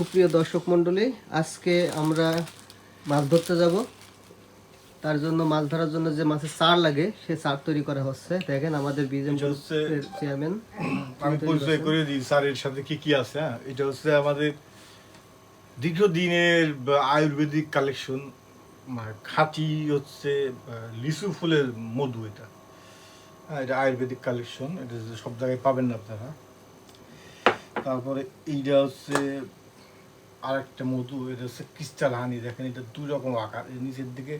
সুপ্রিয় দর্শক মণ্ডলী আজকে আমরা মাছ ধরতে যাব। তার জন্য মাছ ধরার জন্য যে মাছের সার লাগে সে সার তৈরি করা হচ্ছে। দেখেন আমাদের বিজেম চেয়ারম্যান আমি পরিচয় করে দিই স্যারের সাথে কি কি আছে হ্যাঁ? এটা হচ্ছে আমাদের দীর্ঘদিনের আয়ুর্বেদিক কালেকশন খাঁটি হচ্ছে লিচু ফুলের মধু এটা। হ্যাঁ এটা আয়ুর্বেদিক কালেকশন এটা সব জায়গায় পাবেন না আপনারা। তারপরে এইটা হচ্ছে আর একটা মধু, এটা হচ্ছে ক্রিস্টাল হানি, দেখেন এটা দুই রকম আকার। নিচের দিকে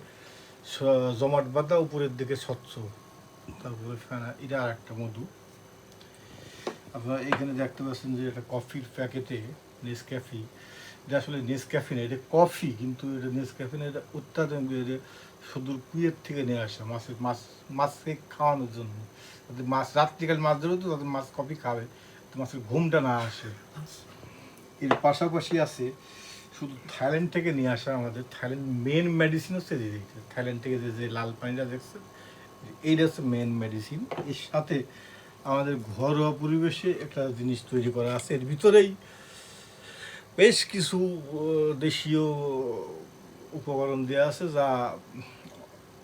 জমাট বাঁধা, উপরের দিকে স্বচ্ছ। তারপরে ফেনা, এটা আর একটা মধু। আপনারা এখানে দেখতে পাচ্ছেন যে এটা কফির প্যাকেটে নেসক্যাফি এটা আসলে নেসক্যাফি না, এটা কফি, কিন্তু এটা নেসক্যাফি না, এটা অত্যাধুনিক এটা সুদূর কুয়ের থেকে নিয়ে আসা মাছের, মাছ মাছকে খাওয়ানোর জন্য। যাতে মাছ, রাত্রিকাল মাছ ধরবে তো তাদের মাছ কফি খাবে মাছের ঘুমটা না আসে। এর পাশাপাশি আছে, শুধু থাইল্যান্ড থেকে নিয়ে আসা আমাদের থাইল্যান্ড মেন মেডিসিন হচ্ছে যে থাইল্যান্ড থেকে যে যে লাল পানিটা দেখছেন এইটা হচ্ছে মেন মেডিসিন এর সাথে আমাদের ঘরোয়া পরিবেশে একটা জিনিস তৈরি করা আছে। এর ভিতরেই বেশ কিছু দেশীয় উপকরণ দেওয়া আছে যা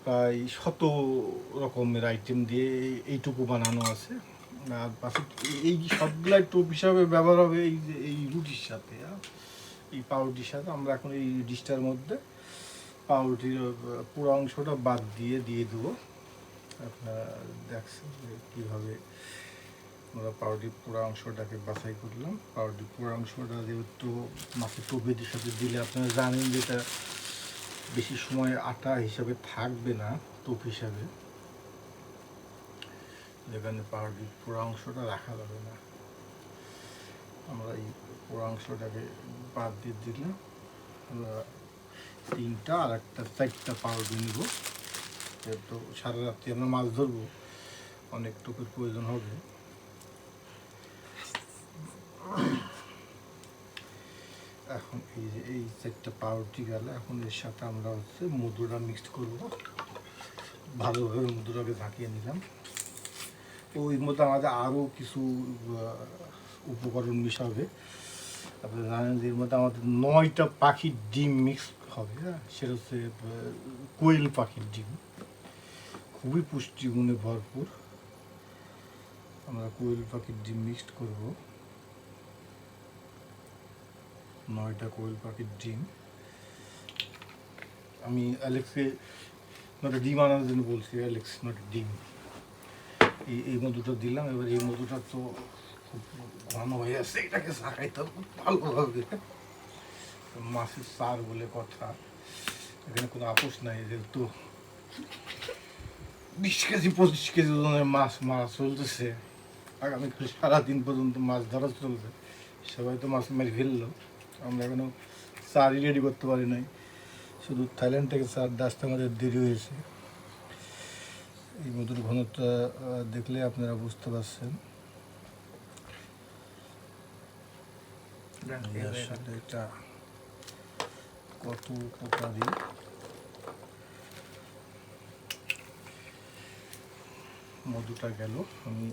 প্রায় শত রকমের আইটেম দিয়ে এইটুকু বানানো আছে। আর পাশে এই সবগুলাই টোপ হিসাবে ব্যবহার হবে এই যে, এই রুটির সাথে হ্যাঁ? এই পাউরুটির সাথে। আমরা এখন এই ডিশটার মধ্যে পাউরুটির পুরো অংশটা বাদ দিয়ে দিয়ে দেবো। আপনারা দেখছেন যে কীভাবে আমরা পাউরুটির পুরো অংশটাকে বাছাই করলাম। পাউরুটির পুরো অংশটা যেহেতু মাছের টোপেটির সাথে দিলে আপনারা জানেন যে এটা বেশি সময় আটা হিসাবে থাকবে না, টোপ হিসাবে। যেখানে পাউরুটির পুরো অংশটা রাখা যাবে না। আমরা এই পুরো অংশটাকে বাদ দিয়ে দিলাম। আমরা তিনটা আর একটা চারটা পাউরুটি নিব। যেহেতু সারা রাত্রি আমরা মাছ ধরবো, অনেক টুকুর প্রয়োজন হবে। এখন এই যে এই চারটা পাউরুটি গেল, এখন এর সাথে আমরা হচ্ছে মধুটা মিক্সড করব। ভালোভাবে মধুটাকে ঝাঁকিয়ে নিলাম। তো এর মধ্যে আমাদের আরও কিছু উপকরণ মিশাবে। আপনারা জানেন যে এর মধ্যে আমাদের নয়টা পাখির ডিম মিক্স হবে হ্যাঁ? সেটা হচ্ছে কোয়েল পাখির ডিম। খুবই পুষ্টিগুণে ভরপুর। আমরা কোয়েল পাখির ডিম মিক্সড করব। নয়টা কোয়েল পাখির ডিম। আমি অ্যালেক্সকে নয়টা ডিম আনার জন্য বলছি অ্যালেক্স নয়টা ডিম। এই মধুটা দিলাম, এবার এই মধুটা তো খুব ঘন হয়ে আসছে, এটাকে শাকাইতে হবে, খুব ভালোভাবে মাছের সার বলে কথা, এখানে কোনো আপোষ নাই যেহেতু। বিশ কেজি, পঁচিশ কেজি ওজনের মাছ মারা চলতেছে। আগামী সারাদিন পর্যন্ত মাছ ধরা চলবে, সবাই তো মাছ মেরে ফেলল। আমরা এখনও চারই রেডি করতে পারি নাই। শুধু থাইল্যান্ড থেকে চার আসতে আমাদের দেরি হয়েছে। এই মধুর ঘনত্বটা দেখলে আপনারা বুঝতে পারছেন। এই আসলে এটা কত উপকারী। মধুটা গেল। আমি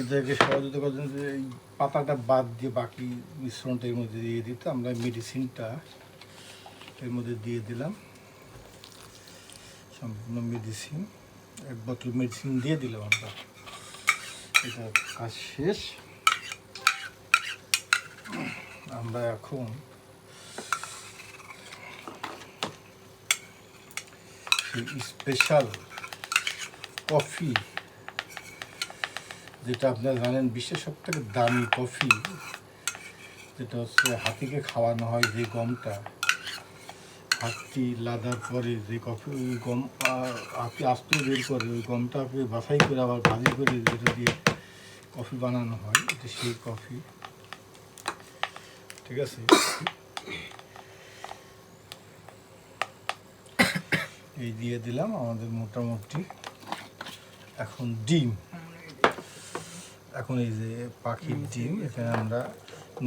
এদেরকে সহযোগিতা করার জন্য যে এই পাতাটা বাদ দিয়ে বাকি মিশ্রণটা এর মধ্যে দিয়ে দিতে আমরা মেডিসিনটা এর মধ্যে দিয়ে দিলাম। সম্পূর্ণ মেডিসিন এক বোতল মেডিসিন দিয়ে দিলাম আমরা। এটা কাজ শেষ। আমরা এখন স্পেশাল কফি যেটা আপনারা জানেন, বিশ্বের সব থেকে দামি কফি যেটা হচ্ছে হাতিকে খাওয়ানো হয় যে গমটা। হাতি লাদার পরে যে কফি ওই গম হাতি আস্ত বের করে ওই গমটা আপনি বাছাই করে আবার ভাজি করে যেটা দিয়ে কফি বানানো হয়, এটা সেই কফি। ঠিক আছে? এই দিয়ে দিলাম আমাদের মোটামুটি। এখন ডিম। এখন এই যে পাখির ডিম, এখানে আমরা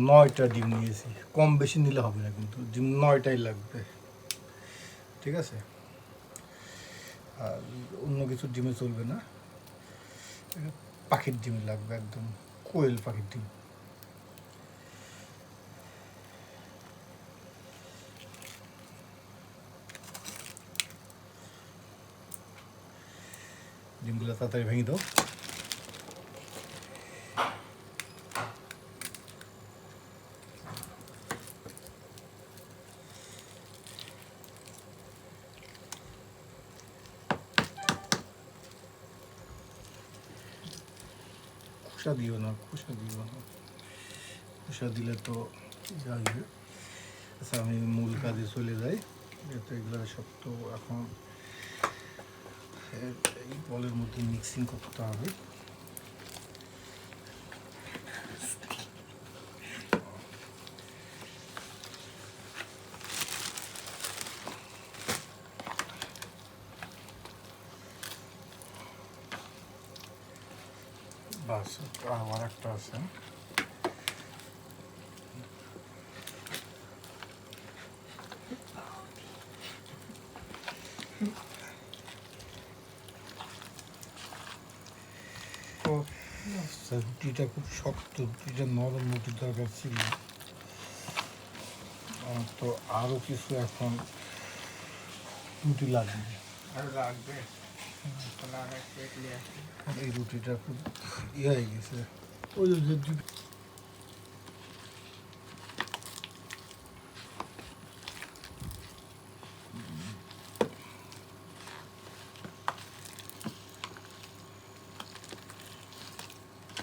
নয়টা ডিম নিয়েছি। কম বেশি নিলে হবে না কিন্তু, ডিম নয়টাই লাগবে। ঠিক আছে? আর অন্য কিছু ডিমে চলবে না। পাখির ডিম লাগবে একদম, কোয়েল পাখির ডিম। ডিমগুলো তাড়াতাড়ি ভেঙে দাও। খোসা দিও না, খোসা দিও না। খোসা দিলে তো যাই আচ্ছা আমি মূল কাজে চলে যাই। এতে এগুলো সব তো এখন, এই বলের মধ্যে মিক্সিং করতে হবে। একটা তো আচ্ছা, রুটিটা খুব শক্ত রুটিটা নরম রুটির দরকার ছিল। তো আরও কিছু এখন রুটি লাগবে। আর লাগবে। তাহলে আর এক প্লেট নিয়ে আসি এই রুটিটা খুব ইয়ে হয়ে গেছে ওই যে যে রুটি-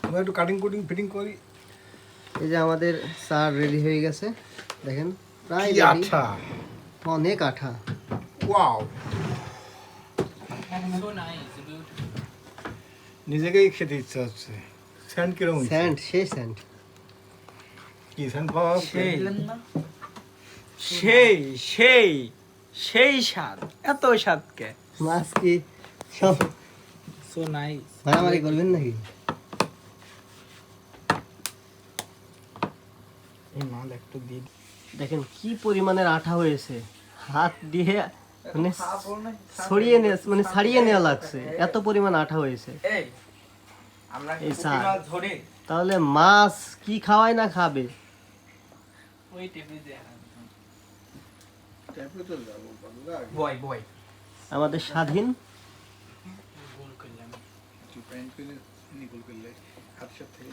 আমরা একটু কাটিং কুটিং ফিটিং করি এই যে আমাদের চার রেডি হয়ে গেছে দেখেন প্রায় কি ready। আঠা অনেক আঠা ওয়াও সো নাইস বিউটিফুল নিজেকেই খেতে ইচ্ছা হচ্ছে। স্যান্ড কীরকম স্যান্ড সেই স্যান্ড। কি স্যান্ড পাওয়া সেই সেই সেই সেই স্বাদ। এত স্বাদকে। মাছ কি সব সো নাইস মারামারি করবেন নাকি? এই মাল একটু দিয়ে দেখেন কি পরিমাণের আঠা হয়েছে। হাত দিয়ে মানে ছড়িয়ে নে। মানে ছাড়িয়ে নেওয়া লাগছে। এত পরিমাণ আঠা হয়েছে। এই আমরা স্যার। তাহলে মাছ কি খাওয়ায় না খাবে? আমাদের স্বাধীন। করলে হাত থেকে